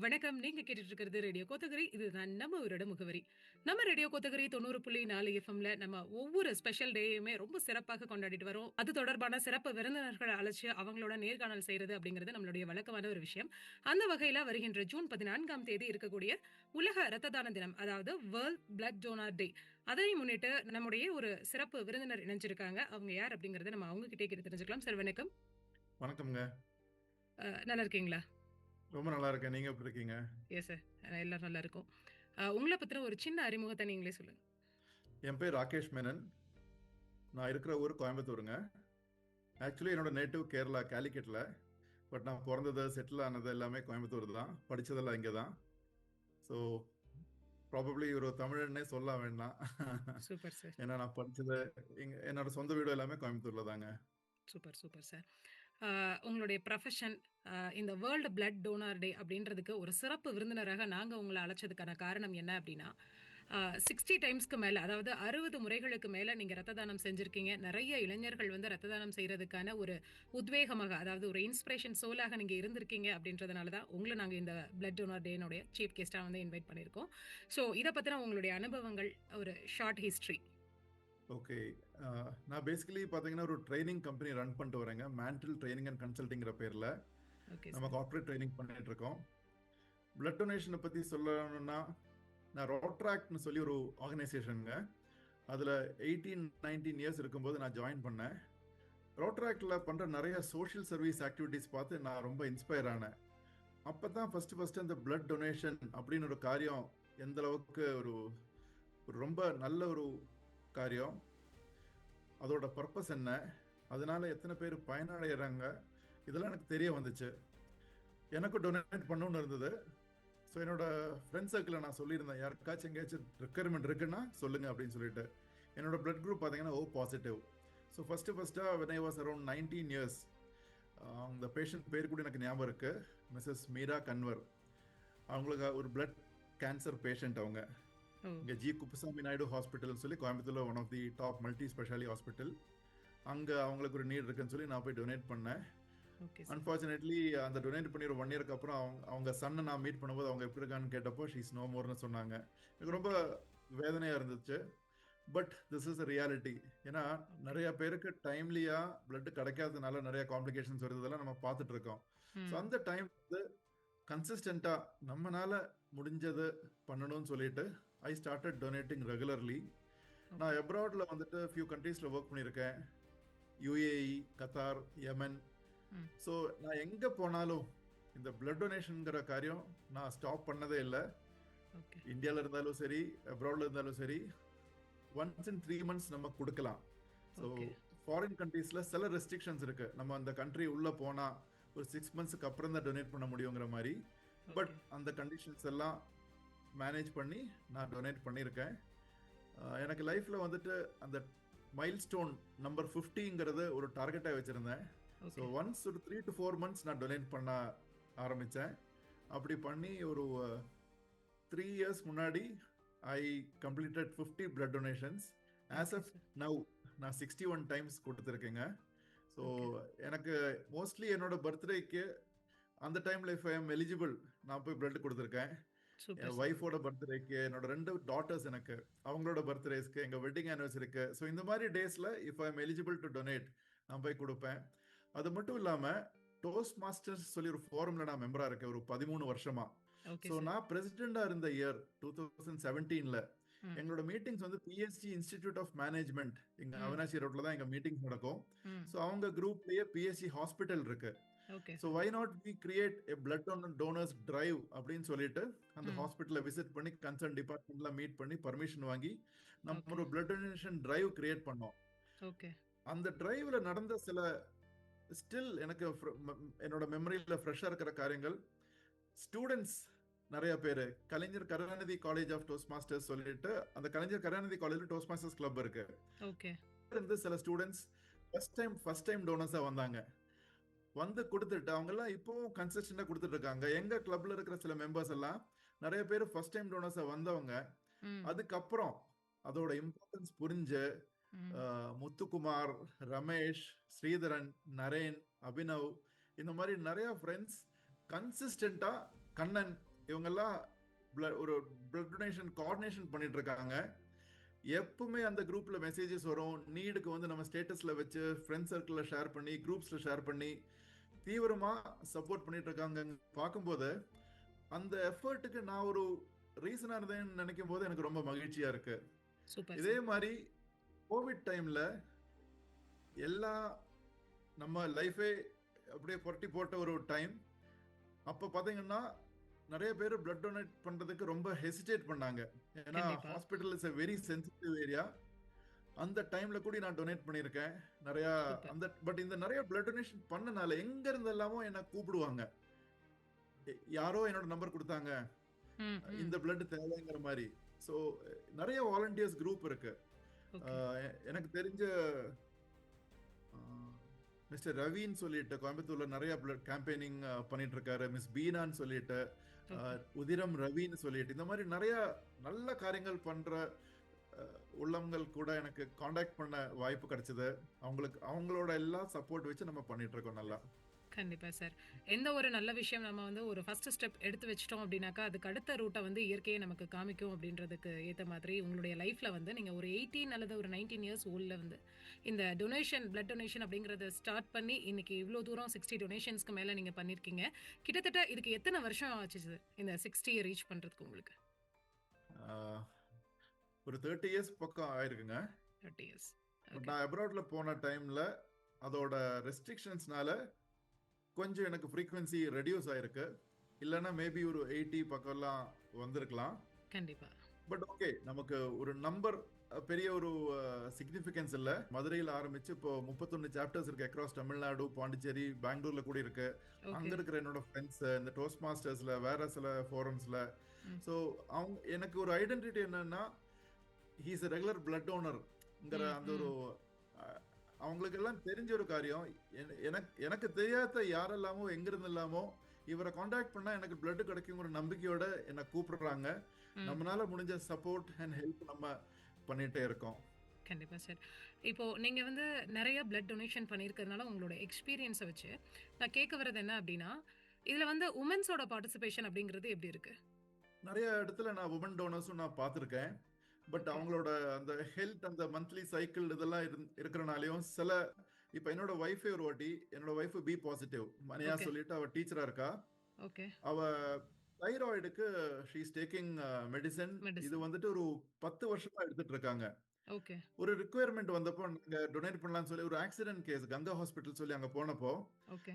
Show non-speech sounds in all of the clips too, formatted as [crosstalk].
வணக்கம். நீங்க கேட்டுட்டு இருக்கிறது ரேடியோ கோத்தகிரி. இதுதான் நம்ம ஊரோட முகவரி. நம்ம ரேடியோ கோத்தகிரி 90.4 எஃப்எம்ல நம்ம ஒவ்வொரு ஸ்பெஷல் டேயுமே ரொம்ப சிறப்பாக கொண்டாடிட்டு வரோம். அது தொடர்பான சிறப்பு விருந்தினர்கள அழைச்சு அவங்களோட நேர்காணல் செய்றது அப்படிங்கிறது நம்மளுடைய வழக்கமான ஒரு விஷயம். அந்த வகையில வருகின்ற ஜூன் 14ஆம் தேதி இருக்கக்கூடிய உலக இரத்த தான தினம், அதாவது வேர்ல்ட் பிளட் டோனர் டே. அதை முன்னிட்டு நம்முடைய ஒரு சிறப்பு விருந்தினர் இணைஞ்சிருக்காங்க. அவங்க யார் அப்படிங்கிறத நம்ம அவங்க கேட்டு தெரிஞ்சுக்கலாம். சார் வணக்கம். வணக்கம்ங்க. நல்லா இருக்கீங்களா? ரொம்ப நல்லா இருக்கேன். நீங்க எப்படி இருக்கீங்க? Yes sir. எல்லாரும் நல்லா இருக்கோம். உங்கள பத்தின ஒரு சின்ன அறிமுகத்த நீங்களே சொல்லுங்க. என் பேர் ராகேஷ் மேனன். நான் இருக்கிற ஊர் கோயம்புத்தூருங்க. ஆக்சுவலி என்னோட நேட்டிவ் கேரளா, காலிக்கட்ல. பட் நான் பொறந்தது, செட்டில் ஆனது எல்லாமே கோயம்புத்தூர் தான். படிச்சதெல்லாம் இங்க தான். ஸோ ப்ராபப்ளி ஒரு தமிழன்னே சொல்ல வேண்டாம். Super sir. ஏன்னா நான் இங்க என்னோட சொந்த வீடு எல்லாமே கோயம்புத்தூர்ல தாங்க. Super, super sir. உங்களுடைய ப்ரொஃபஷன் இந்த வேர்ல்டு பிளட் டோனார் டே அப்படின்றதுக்கு ஒரு சிறப்பு விருந்தினராக நாங்கள் உங்களை அழைச்சதுக்கான காரணம் என்ன அப்படின்னா, சிக்ஸ்டி டைம்ஸ்க்கு மேலே அதாவது 60 முறைகளுக்கு மேலே நீங்கள் ரத்த தானம் செஞ்சிருக்கீங்க. நிறைய இளைஞர்கள் வந்து ரத்த தானம் செய்கிறதுக்கான ஒரு உத்வேகமாக, அதாவது ஒரு இன்ஸ்பிரேஷன் சோலாக நீங்கள் இருந்திருக்கீங்க அப்படின்றதுனால தான் உங்களை நாங்கள் இந்த பிளட் டோனர் டேனுடைய சீஃப் கெஸ்ட்டாக வந்து இன்வைட் பண்ணியிருக்கோம். ஸோ இதை பற்றின உங்களுடைய அனுபவங்கள், ஒரு ஷார்ட் ஹிஸ்ட்ரி ஓகே. அ நான் பேசிக்கலி பார்த்தீங்கன்னா, ஒரு ட்ரெய்னிங் கம்பெனி ரன் பண்ணிட்டு வரேங்க. மேன்டில் ட்ரெய்னிங் அண்ட் கன்சல்டிங்கிற பேர்ல. நம்ம சார். கார்ப்பரேட் ட்ரெய்னிங் பண்ணிட்டு இருக்கோம். பிளட் டொனேஷன பத்தி சொல்லணும்னா, நான் ரோட்ராக்ட்ன்னு சொல்லி ஒரு ஆர்கனைசேஷன்ங்க. அதுல 18, 19 இயர்ஸ் இருக்கும்போது நான் ஜாயின் பண்ணேன். ரோட்ராக்ட்ல பண்ற நெறைய சோஷியல் சர்வீஸ் ஆக்டிவிட்டீஸ் பார்த்து நான் ரொம்ப இன்ஸ்பயர் ஆனேன். அப்பதான் ஃபர்ஸ்ட் ஃபர்ஸ்ட் அந்த பிளட் டொனேஷன் அப்படின்னு ஒரு காரியம் எந்த அளவுக்கு ஒரு ஒரு ரொம்ப நல்ல ஒரு காரியம். அதோட பர்பஸ் என்ன? அதனால எத்தனை பேர் பயனடைகிறாங்க இதெல்லாம் எனக்கு தெரிய வந்துச்சு. எனக்கும் டொனேட் பண்ணணும்னு இருந்தது. ஸோ என்னோட ஃப்ரெண்ட் சர்க்கிளில் நான் சொல்லியிருந்தேன். யாருக்காச்சும் எங்கேயாச்சும் ரெக்யர்மெண்ட் இருக்குன்னா சொல்லுங்க அப்படின்னு சொல்லிட்டு. என்னோட பிளட் குரூப் பார்த்தீங்கன்னா ஓ பாசிட்டிவ். ஸோ ஃபஸ்ட்டு ஃபஸ்ட்டாக when I was around 19 years அந்த பேஷண்ட் பேர் கூட எனக்கு ஞாபகம் இருக்குது மிஸ்ஸஸ் மீரா கன்வர். அவங்களுக்கு ஒரு பிளட் கேன்சர் பேஷண்ட் அவங்க. ஓ. இங்க ஜி. குப்புசாமி நாயுடு ஹாஸ்பிட்டல்னு சொல்லி கோயம்புத்தூர்ல one of the top multi speciality hospital. அங்க அவங்களுக்கு ஒரு நீட் இருக்குன்னு சொல்லி நான் போய் டொனேட் பண்ணேன். அன்பார்ச்சுனேட்லி அந்த டொனேட் பண்ணி ஒரு 1 இயர்க்கு அப்புறம் அவங்க அவங்க சன்ன நான் மீட் பண்ணும்போது அவங்க எப்படி இருக்கான்னு கேட்டப்போ ஷீ இஸ் நோ மோர்ன்னு சொன்னாங்க. எனக்கு ரொம்ப வேதனையா இருந்துச்சு. But this is a reality. ஏன்னா நெறைய பேருக்கு டைம்லியா பிளட் கிடைக்காததுனால நெறைய காம்ப்ளிகேஷன்ஸ் வருது. இதெல்லாம் நம்ம பார்த்துட்டு இருக்கோம். ஸோ ம். அந்த டைம் வந்து கன்சிஸ்டன்ட்டா நம்மனால முடிஞ்சது பண்ணணும்னு சொல்லிட்டு ஐ ஸ்டார்ட்டட் டொனேட்டிங் ரெகுலர்லி. நான் ஓகே. அப்ராட்ல வந்துட்டு ஃபியூ கண்ட்ரீஸ்ல வொர்க் பண்ணியிருக்கேன். UAE, Qatar, Yemen. ஸோ நான் எங்க போனாலும் இந்த பிளட் டொனேஷன்ங்கிற காரியம் நான் ஸ்டாப் பண்ணதே இல்ல. ஓகே. இந்தியால இருந்தாலும் சரி, அப்ராட்ல இருந்தாலும் சரி, ஒன்ஸ் இன் 3 மந்த்ஸ் நம்ம குடுக்கலாம். ஸோ. ஃபாரின் கண்ட்ரீஸ்ல சில ரெஸ்ட்ரிக்ஷன்ஸ் இருக்கு. நம்ம அந்த கண்ட்ரி உள்ள போனா ஒரு 6 மந்த்ஸ்க்கு அப்புறம் தான் டொனேட் பண்ண முடியுங்கிற மாரி. பட். அந்த கண்டிஷன்ஸ் எல்லாம் மேனேஜ் பண்ணி நான் டொனேட் பண்ணியிருக்கேன். எனக்கு லைஃப்ல வந்துட்டு அந்த மைல்ஸ்டோன் நம்பர் 50ங்கிறது ஒரு டார்கெட்டா வச்சிருந்தேன். ஸோ. ஒன்ஸ் ஒரு 3 டூ 4 மந்த்ஸ் நான் டொனேட் பண்ண ஆரம்பிச்சேன். அப்படி பண்ணி ஒரு 3 இயர்ஸ் முன்னாடி ஐ கம்ப்ளீட்டட் 50 பிளட் டொனேஷன்ஸ். ஆஸ் சார். நவ் நான் 61 டைம்ஸ் குடுத்துருக்கேங்க. ஸோ. எனக்கு மோஸ்ட்லி என்னோட பர்த்டேக்கு அந்த டைம்ல இஃப் ஐ அம் எலிஜிபிள் நான் போய் பிளட் குடுத்துருக்கேன். என் சார். வைஃபோட பர்த்டேக்கு, என்னோட 2 டாட்டர்ஸ் எனக்கு அவங்களோட பர்த்டேஸ்க்கு, எங்க வெட்டிங் ஆனிவர்சரிக்கு. ஸோ இந்த மாரி டேஸ்ல if I am eligible to donate நான் போய் குடுப்பேன். அது மட்டும் இல்லாம டோஸ்ட் மாஸ்டர்ஸ் சொல்லி ஒரு ஃபோரம்ல நான் மெம்பரா இருக்கேன் ஒரு 13 வருஷமா. ஸோ. நான் பிரசிடென்ட்டா இருந்த இயர் 2017ல ம். எங்களோட மீட்டிங்ஸ் வந்து பிஎஸ்ஜி இன்ஸ்டிடியூட் ஆஃப் மேனேஜ்மென்ட் இங்க ம். அவினாஷி ரோட்ல தான் எங்க மீட்டிங்ஸ் நடக்கும். ஸோ அவங்க குரூப்லயே பிஎஸ்ஜி ஹாஸ்பிட்டல் இருக்கு. So sir. Why not we create a blood donors drive அப்படின்னு சொல்லிட்டு அந்த. ஹாஸ்பிட்டல விசிட் பண்ணி கன்சர்ன் டிபார்ட்மெண்ட்ல மீட் பண்ணி பர்மிஷன் வாங்கி நம்ம. ஒரு பிளட் டொனேஷன் டிரைவ் கிரியேட் பண்ணோம். ஓகே. அந்த டிரைவ்ல நடந்த சில ஸ்டில் எனக்கு என்னோட மெமரியில ஃப்ரெஷ்ஷா இருக்கிற காரியங்கள் ஸ்டூடெண்ட்ஸ் நிறைய பேர் Kalaignar Karunanidhi college of toastmasters சொல்லிட்டு அந்த கலைஞர் கருணாநிதி காலேஜ்ல டோஸ்ட் மாஸ்டர்ஸ் கிளப் இருக்கு. ஓகே. இருந்து சில students first time first time டோனர்ஸா வந்தாங்க. வந்து கொடுத்துட்டு அவங்க எல்லாம் இப்பவும் கன்சிஸ்டன்டா கொடுத்துட்டு இருக்காங்க. எங்க கிளப்ல இருக்கிற சில மெம்பர்ஸ் எல்லாம் நிறைய பேர் ஃபர்ஸ்ட் டைம் டோனர்ஸா வந்தவங்க. அதுக்கப்புறம் அதோட இம்பார்ட்டன்ஸ் புரிஞ்சு முத்துக்குமார், ரமேஷ், ஸ்ரீதரன், நரேன், அபினவ் இந்த மாதிரி நிறைய ஃப்ரெண்ட்ஸ் கன்சிஸ்டண்டா கண்ணன் இவங்கெல்லாம் ஒரு பிளட் டொனேஷன் கோஆர்டினேஷன் பண்ணிட்டு இருக்காங்க எப்பவுமே அந்த குரூப்ல மெசேஜஸ் வரும். நீடுக்கு வந்து நம்ம ஸ்டேட்டஸ்ல வச்சு ஃப்ரெண்ட் சர்க்கிள்ல ஷேர் பண்ணி குரூப்ஸ்ல ஷேர் பண்ணி தீவிரமா சப்போர்ட் பண்ணிட்டு இருக்காங்க பார்க்கும்போது அந்த எஃபர்ட்டுக்கு நான் ஒரு ரீசனா இருந்தேன்னு நினைக்கும் போது எனக்கு ரொம்ப மகிழ்ச்சியா இருக்கு. இதே மாதிரி கோவிட் டைம்ல எல்லா நம்ம லைஃபே அப்படியே புரட்டி போட்ட ஒரு டைம் அப்போ பாத்தீங்கன்னா நிறைய பேர் பிளட் டொனேட் பண்றதுக்கு ரொம்ப ஹெசிடேட் பண்ணாங்க. ஏன்னா. Hospital is a very sensitive area அந்த டைம்ல கூட நான் டொனேட் பண்ணியிருக்கேன். நிறைய. அந்த பட் இந்த நிறைய பிளட் டொனேஷன் பண்ணனால எங்க இருந்தெல்லாமோ என்ன கூப்பிடுவாங்க. எ- யாரோ என்னோட நம்பர் கொடுத்தாங்க. இந்த பிளட் தேவைங்கிற மாதிரி. ஸோ நிறைய வாலண்டியர்ஸ் குரூப் இருக்கு. எ- எனக்கு தெரிஞ்ச மிஸ்டர் ரவின்னு சொல்லிட்டு கோயம்புத்தூர்ல நிறைய பிளட் கேம்பெயினிங் பண்ணிட்டு இருக்காரு. மிஸ் பீனான்னு சொல்லிட்டு உதிரம் ரவின்னு சொல்லிட்டு. இந்த மாதிரி நிறைய நல்ல காரியங்கள் பண்ற உள்ளவங்கள் கூட எனக்கு காண்டாக்ட் பண்ண வாய்ப்பு கிடைச்சது. அவங்களுக்கு அவங்களோட எல்லா சப்போர்ட் வச்சு நம்ம பண்ணிட்டு இருக்கோம் நல்லா. கண்டிப்பா சார் எந்த ஒரு நல்ல விஷயம் நம்ம வந்து ஒரு ஃபர்ஸ்ட் ஸ்டெப் எடுத்து வச்சிட்டோம் அப்படின்னாக்கா அதுக்கு அடுத்த ரூட்டை வந்து இயற்கையை நமக்கு காமிக்கும் அப்படின்றதுக்கு ஏற்ற மாதிரி உங்களுடைய லைஃப்ல வந்து நீங்க ஒரு எயிட்டீன் அல்லது ஒரு நைன்டீன் இயர்ஸ் ஓல்ட்ல வந்து இந்த டொனேஷன் பிளட் டொனேஷன் அப்படிங்கறத ஸ்டார்ட் பண்ணி இன்னைக்கு இவ்வளோ தூரம் சிக்ஸ்டி டொனேஷன்ஸ்க்கு மேல நீங்க பண்ணிருக்கீங்க. கிட்டத்தட்ட இதுக்கு எத்தனை வருஷம் ஆச்சு சார் இந்த சிக்ஸ்டியை ரீச் பண்றதுக்கு உங்களுக்கு? ஒரு தேர்ட்டி இயர்ஸ் பக்கம் ஆயிருக்குங்க. தேர்ட்டி இயர்ஸ் நான் அப்ராட்ல போன டைம்ல அதோட ரெஸ்ட்ரிக்ஷன்ஸ்னால கொஞ்சம் எனக்கு ஃப்ரீக்வன்சி ரெடியூஸ் ஆயிருக்கு. இல்லைன்னா மேபி ஒரு எயிட்டி பக்கம்லாம் வந்திருக்கலாம். கண்டிப்பா. பட் ஓகே நமக்கு ஒரு நம்பர் பெரிய ஒரு சிக்னிஃபிகன்ஸ் இல்லை. மதுரையில் ஆரம்பிச்சு இப்போ முப்பத்தொன்னு சாப்டர்ஸ் இருக்கு அக்ராஸ் தமிழ்நாடு பாண்டிச்சேரி பெங்களூர்ல கூட இருக்கு. அங்க இருக்கிற என்னோட ஃப்ரெண்ட்ஸ் இந்த டோஸ்ட் மாஸ்டர்ஸ்ல வேற சில ஃபோரம்ஸ்ல. ஸோ அவங்க எனக்கு ஒரு ஐடென்டிட்டி என்னன்னா ஹீஸ் ரெகுலர் பிளட் டோனர்ங்கிற ம், அந்த ஒரு அவங்களுக்கு எல்லாம் தெரிஞ்ச ஒரு காரியம். என- எனக்கு எனக்கு தெரியாத யாரெல்லாமோ எங்கிருந்து இல்லாமோ இவரை காண்டாக்ட் பண்ணா எனக்கு பிளட் கிடைக்குங்கிற நம்பிக்கையோட என்னை கூப்பிடுறாங்க. நம்மளால முடிஞ்ச சப்போர்ட் அண்ட் ஹெல்ப் நம்ம பண்ணிட்டே இருக்கோம். கண்டிப்பா சார் இப்போ நீங்க வந்து நிறைய பிளட் டொனேஷன் பண்ணியிருக்கிறதுனால உங்களோட எக்ஸ்பீரியன்ஸை வச்சு நான் கேட்க வர்றது என்ன அப்படின்னா இதுல வந்து உமன்ஸோட பார்ட்டிசிபேஷன் அப்படிங்கிறது எப்படி இருக்கு? நிறைய இடத்துல நான் உமன் டோனர்ஸும் நான் பார்த்துருக்கேன். பட். அவங்களோட அந்த ஹெல்த் அந்த மந்த்லி சைக்கிள் இதெல்லாம் இருக்கிறனாலையும் சில இப்போ என்னோட ஒய்ஃபே ஒரு வாட்டி என்னோட ஒய்ஃப் பி பாசிட்டிவ் Okay. சொல்லிட்டு அவ டீச்சரா இருக்கா ஓகே அவ தைராய்டுக்கு ஷீஸ் டேக்கிங் மெடிசன். இது வந்துட்டு ஒரு பத்து வருஷமா எடுத்துட்டு இருக்காங்க ஓகே ஒரு ரிக்குயர்மெண்ட் வந்தப்போ நாங்க டொனேட் பண்ணலாம்னு சொல்லி ஒரு ஆக்சிடென்ட் கேஸ் கங்கா ஹாஸ்பிட்டல் சொல்லி அங்க போனப்போ ஓகே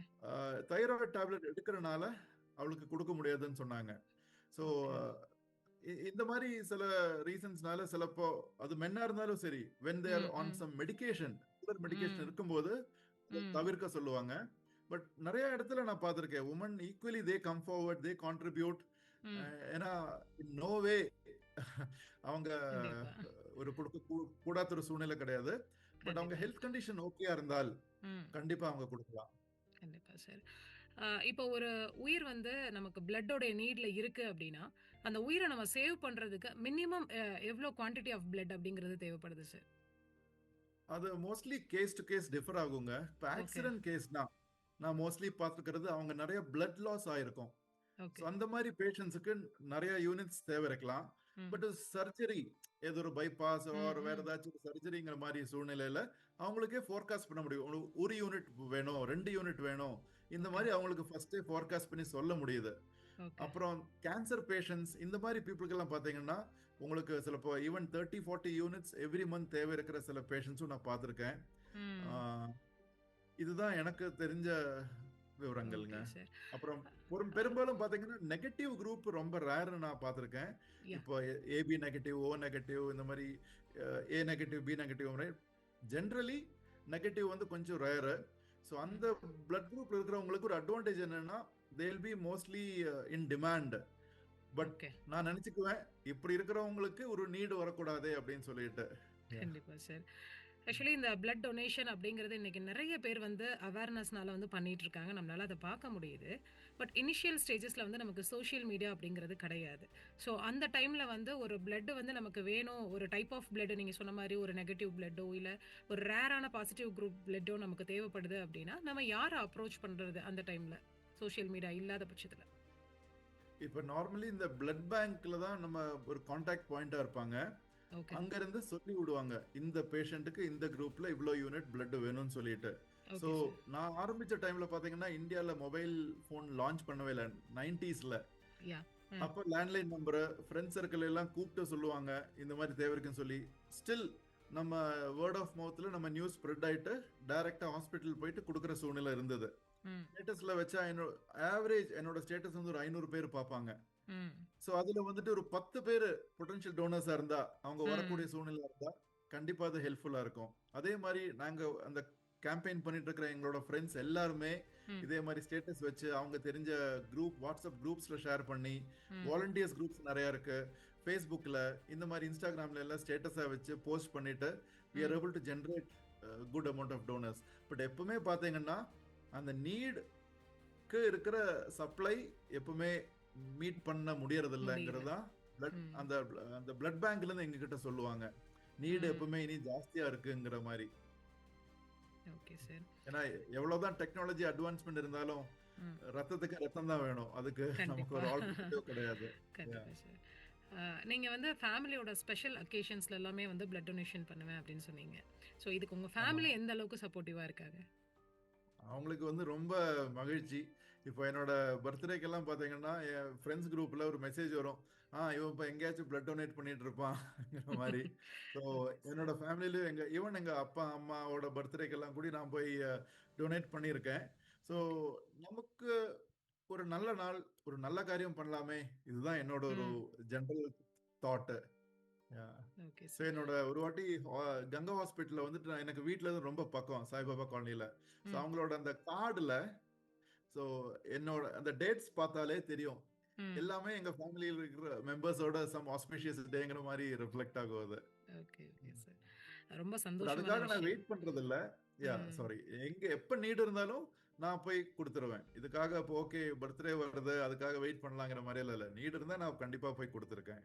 தைராய்டு டேப்லெட் எடுக்கிறனால அவளுக்கு கொடுக்க முடியாதுன்னு சொன்னாங்க ஸோ Okay. இந்த மாதிரி சில ரீசன்ஸ்னால சிலப்போ அது மென்னா இருந்தாலும் சரி when they're on. Some medication medication. இருக்கும்போது. தவிர்க்க சொல்லுவாங்க பட் நிறைய இடத்துல நான் பார்த்திருக்கேன் women equally they come forward they contribute. ஏன்னா நோ வே [laughs] அவங்க. ஒரு கொடுக்க கூடாத ஒரு சூழ்நிலை கிடையாது பட் அவங்க. ஹெல்த் கண்டிஷன் ஓகேயா இருந்தால். கண்டிப்பா அவங்க கொடுக்கலாம் கண்டிப்பா சார் இப்போ ஒரு உயிர் வந்து நமக்கு பிளட்டோட நீட்ல இருக்கு அப்படின்னா அந்த உயிரை நம்ம சேவ் பண்றதுக்கு மினிமம் எவ்வளோ குவான்டிட்டி ஆஃப் பிளட் அப்படிங்கிறது தேவைப்படுது சார் அது mostly case to case differ ஆகுங்க. இப்போ ஆக்சிடென்ட் கேஸ்னா நான் மோஸ்ட்லி பார்த்துக்கிறது அவங்க நிறைய பிளட் லாஸ் ஆயிருக்கும். அந்த மாதிரி பேஷண்ட்ஸுக்கு நிறைய யூனிட்ஸ் தேவை இருக்கலாம் பட் சர்ஜரி ஏதோ ஒரு பைபாஸ் ஒரு வேற. ஏதாச்சும் சர்ஜரிங்கிற மாதிரி சூழ்நிலையில அவங்களுக்கே ஃபோர்காஸ்ட் பண்ண முடியும். ஒரு யூனிட் வேணும் ரெண்டு யூனிட் வேணும். இந்த மாதிரி அவங்களுக்கு ஃபர்ஸ்டே ஃபோர்காஸ்ட் பண்ணி சொல்ல முடியுது. அப்புறம் கேன்சர் பேஷண்ட்ஸ் இந்த மாதிரி பீப்புளுக்கெல்லாம் பார்த்தீங்கன்னா உங்களுக்கு சிலப்போ even thirty forty units every month தேவை இருக்கிற சில பேஷண்ட்ஸும் நான் பார்த்துருக்கேன் இதுதான் எனக்கு தெரிஞ்ச விவரங்கள்ங்க. அப்புறம் பெரும் பெரும்பாலும் பாத்தீங்கன்னா நெகட்டிவ் குரூப் ரொம்ப ரேர்னு நான் பார்த்துருக்கேன். இப்போ ஏபி நெகட்டிவ் ஓ நெகட்டிவ் இந்த மாதிரி A negative B negative generally negative வந்து கொஞ்சம் ரேரு ஸோ அந்த பிளட் குரூப் இருக்கிறவங்களுக்கு ஒரு அட்வான்டேஜ் என்னன்னா they'll be mostly in demand but நான் நினைச்சுக்குவேன் இப்படி இருக்கிறவங்களுக்கு ஒரு நீடு வரக்கூடாதே அப்படின்னு சொல்லிட்டு. கண்டிப்பா சார் ஆக்சுவலி இந்த பிளட் டொனேஷன் அப்படிங்கிறது இன்னைக்கு நிறைய பேர் வந்து அவேர்னஸ்னால வந்து பண்ணிட்டு இருக்காங்க. நம்மளால அதை பார்க்க முடியுது. பட் இனிஷியல் ஸ்டேஜஸில் வந்து நமக்கு சோஷியல் மீடியா அப்படிங்கிறது கிடையாது. ஸோ அந்த டைமில் வந்து ஒரு பிளட்டு வந்து நமக்கு வேணும். ஒரு டைப் ஆஃப் பிளட்டு நீங்கள் சொன்ன மாதிரி ஒரு நெகட்டிவ் பிளட்டோ இல்லை ஒரு ரேரான பாசிட்டிவ் குரூப் பிளட்டோ நமக்கு தேவைப்படுது அப்படின்னா நம்ம யாரை அப்ரோச் பண்ணுறது அந்த டைமில் சோஷியல் மீடியா இல்லாத பட்சத்தில். இப்போ நார்மலி இந்த பிளட் பேங்க்ல தான் நம்ம ஒரு காண்டாக்ட் பாயிண்ட்டாக இருப்பாங்க. அங்க இருந்து சொல்லி விடுவாங்க இந்த பேஷண்ட்டுக்கு இந்த குரூப்ல இவ்ளோ யூனிட் blood வேணும்னு சொல்லிட்டு. ஸோ சார் நான் ஆரம்பிச்ச டைம்ல பாத்தீங்கன்னா இந்தியால மொபைல் ஃபோன் லான்ச் பண்ணவே இல்லை. நைன்டிஸ்ல. அப்போ லேண்ட்லைன் நம்பரை ஃப்ரெண்ட்ஸ் சர்க்கிள் எல்லாம் கூப்பிட்டு சொல்லுவாங்க இந்த மாதிரி தேவை இருக்குன்னு சொல்லி. ஸ்டில் நம்ம வேர்ட் ஆஃப் மவுத்ல நம்ம நியூஸ் ஸ்ப்ரெட் ஆயிட்டு டைரக்டா ஹாஸ்பிட்டல் போயிட்டு கொடுக்குற சூழ்நிலை இருந்தது. ஸ்டேட்டஸ்ல வச்சா என்னோட ஆவரேஜ் என்னோட ஸ்டேட்டஸ் வந்து ஒரு ஐநூறு பேர் பார்ப்பாங்க. ஸோ அதுல வந்துட்டு ஒரு பத்து பேர் பொட்டன்ஷியல் டோனர்ஸா இருந்தா அவங்க. வரக்கூடிய சூழ்நிலை இருந்தா கண்டிப்பா அது ஹெல்ப்ஃபுல்லா இருக்கும் அதே மாதிரி நாங்க அந்த கேம்பெயின் பண்ணிட்டு இருக்கிற எங்களோட ஃப்ரெண்ட்ஸ் எல்லாருமே. இதே மாதிரி ஸ்டேட்டஸ் வச்சு அவங்க தெரிஞ்ச குரூப் வாட்ஸ்அப் குரூப்ஸ்ல ஷேர் பண்ணி. வாலண்டியர்ஸ் குரூப்ஸ் நிறைய இருக்கு ஃபேஸ்புக்கில் இந்த மாதிரி இன்ஸ்டாகிராம்ல எல்லாம் ஸ்டேட்டஸாக வச்சு போஸ்ட் பண்ணிட்டு are ம். able to generate good amount of donors but எப்பவுமே பார்த்தீங்கன்னா அந்த நீடுக்கு இருக்கிற சப்ளை எப்பவுமே மீட் பண்ண முடியறது இல்லைங்கிறது தான். அந்த அந்த பிளட் பேங்க்ல இருந்து எங்ககிட்ட சொல்லுவாங்க. நீடு. எப்பவுமே இனி ஜாஸ்தியா இருக்குங்கிற மாதிரி. Okay sir. ஏன்னா எவ்வளவுதான் டெக்னாலஜி அட்வான்ஸ்மெண்ட் இருந்தாலும். ரத்தத்துக்கு ரத்தம் தான் வேணும். அதுக்கு நமக்கு ஒரு. ஆல்டர்னேட்டிவ் கிடையாது. கண்டிப்பா சார். அஹ், நீங்க வந்து ஃபேமிலியோட ஸ்பெஷல் அக்கேஷன்ஸ்ல எல்லாமே வந்து பிளட் டொனேஷன் பண்ணுவேன் அப்படின்னு சொன்னீங்க. ஸோ இதுக்கு உங்க ஃபேமிலி எந்த அளவுக்கு சப்போர்ட்டிவா இருக்காங்க? அவங்களுக்கு வந்து ரொம்ப மகிழ்ச்சி. இப்போ என்னோட பர்த்டேக்கெல்லாம் பார்த்தீங்கன்னா என் ஃப்ரெண்ட்ஸ் குரூப்பில் ஒரு மெசேஜ் வரும். ஆ இவன் இப்போ எங்கேயாச்சும் பிளட் டொனேட் பண்ணிட்டு இருப்பான்ங்கிற மாதிரி. ஸோ என்னோட ஃபேமிலியிலும் எங்கள் ஈவன் எங்கள் அப்பா அம்மாவோட பர்த்டேக்கெல்லாம் கூட நான் போய் டொனேட் பண்ணியிருக்கேன். ஸோ நமக்கு ஒரு நல்ல நாள் ஒரு நல்ல காரியம் பண்ணலாமே. இதுதான் என்னோட ஒரு ஜென்ரல் தாட்டு என்னோட ஒரு வாட்டி கங்கா ஹாஸ்பிட்டல்ல வந்துட்டு நான் எனக்கு இருந்து ரொம்ப பக்கம் சாய்பாபா காலனில. அவங்களோட அந்த கார்டுல ஸோ என்னோட அந்த டேட்ஸ் பார்த்தாலே தெரியும். எல்லாமே எங்க ஃபேமிலியில் இருக்கிற மெம்பர்ஸோட சம் ஆஸ்பிஷியஸ் டேங்கிற மாதிரி ரிஃப்ளெக்ட் ஆகுது ஓகே ஓகே சார் ரொம்ப But சந்தோஷமான அதுக்காக நான் வெயிட் பண்றது இல்ல யா. சாரி எங்க எப்ப நீடு இருந்தாலும் நான் போய் கொடுத்துருவேன். இதுக்காக இப்போ ஓகே பர்த்டே வருது அதுக்காக வெயிட் பண்ணலாங்கிற மாதிரி இல்ல இல்ல. நீடு இருந்தா நான் கண்டிப்பா போய் கொடுத்துருக்கேன்.